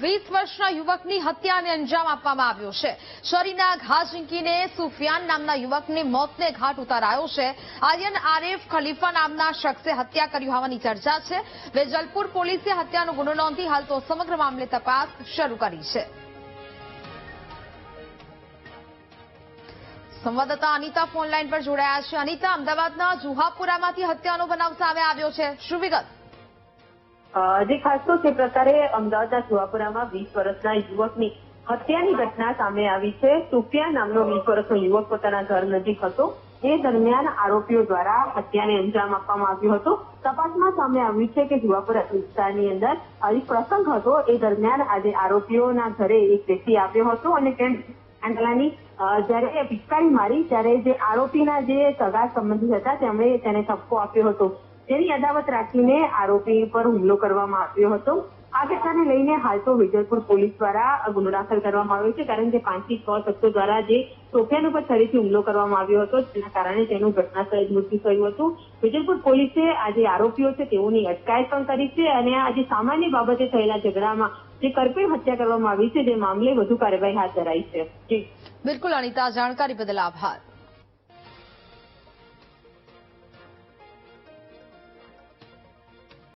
વીસ વર્ષના યુવકની હત્યાને અંજામ આપવામાં આવ્યો છે. શરીના ઘા ઝીંકીને સુફિયાન નામના યુવકની મોતને ઘાટ ઉતારાયો છે. આર્યન આરેફ ખલીફા નામના શખ્સે હત્યા કરી હોવાની ચર્ચા છે. વેજલપુર પોલીસે હત્યાનો ગુનો નોંધી હાલ તો સમગ્ર મામલે તપાસ શરૂ કરી છે. સંવાદદાતા અનિતા ફોન લાઈન પર જોડાયા છે. અનિતા, અમદાવાદના જુહાપુરામાંથી હત્યાનો બનાવ સામે આવ્યો છે. શું વિગત? જે ખાસ તો તે પ્રકારે અમદાવાદના સુવાપુરામાં વીસ વર્ષના યુવકની હત્યાની ઘટના સામે આવી છે. સુફિયા નામનો વીસ વર્ષનો યુવક પોતાના ઘર નજીક હતો. એ દરમિયાન આરોપીઓ દ્વારા હત્યાને અંજામ આપવામાં આવ્યો હતો. તપાસમાં સામે આવ્યું છે કે જુવાપુરા વિસ્તારની અંદર એક પ્રસંગ હતો. એ દરમિયાન આજે આરોપીઓના ઘરે એક વ્યક્તિ આવ્યો હતો અને તેમ આંટલાની જયારે પિચકારી મારી, ત્યારે જે આરોપીના જે સગા સંબંધી હતા, તેમણે તેને ઠપકો આપ્યો હતો. તેની અદાવત રાખીને આરોપી પર હુમલો કરવામાં આવ્યો હતો. આ ઘટનાને લઈને હાલ તો વિજયપુર પોલીસ દ્વારા ગુનો દાખલ કરવામાં આવ્યો છે, કારણ કે પાંચથી છ શખ્સો દ્વારા જે સોફિયાન ઉપર ફરીથી હુમલો કરવામાં આવ્યો હતો, જેના કારણે તેનું ઘટનાસ્થળે જ મૃત્યુ થયું હતું. વિજયપુર પોલીસે આ જે આરોપીઓ છે તેઓની અટકાયત પણ કરી છે અને આ જે સામાન્ય બાબતે થયેલા ઝઘડામાં જે કરપીણ હત્યા કરવામાં આવી છે તે મામલે વધુ કાર્યવાહી હાથ ધરાઈ છે. બિલકુલ અનિતા, જાણકારી બદલ આભાર.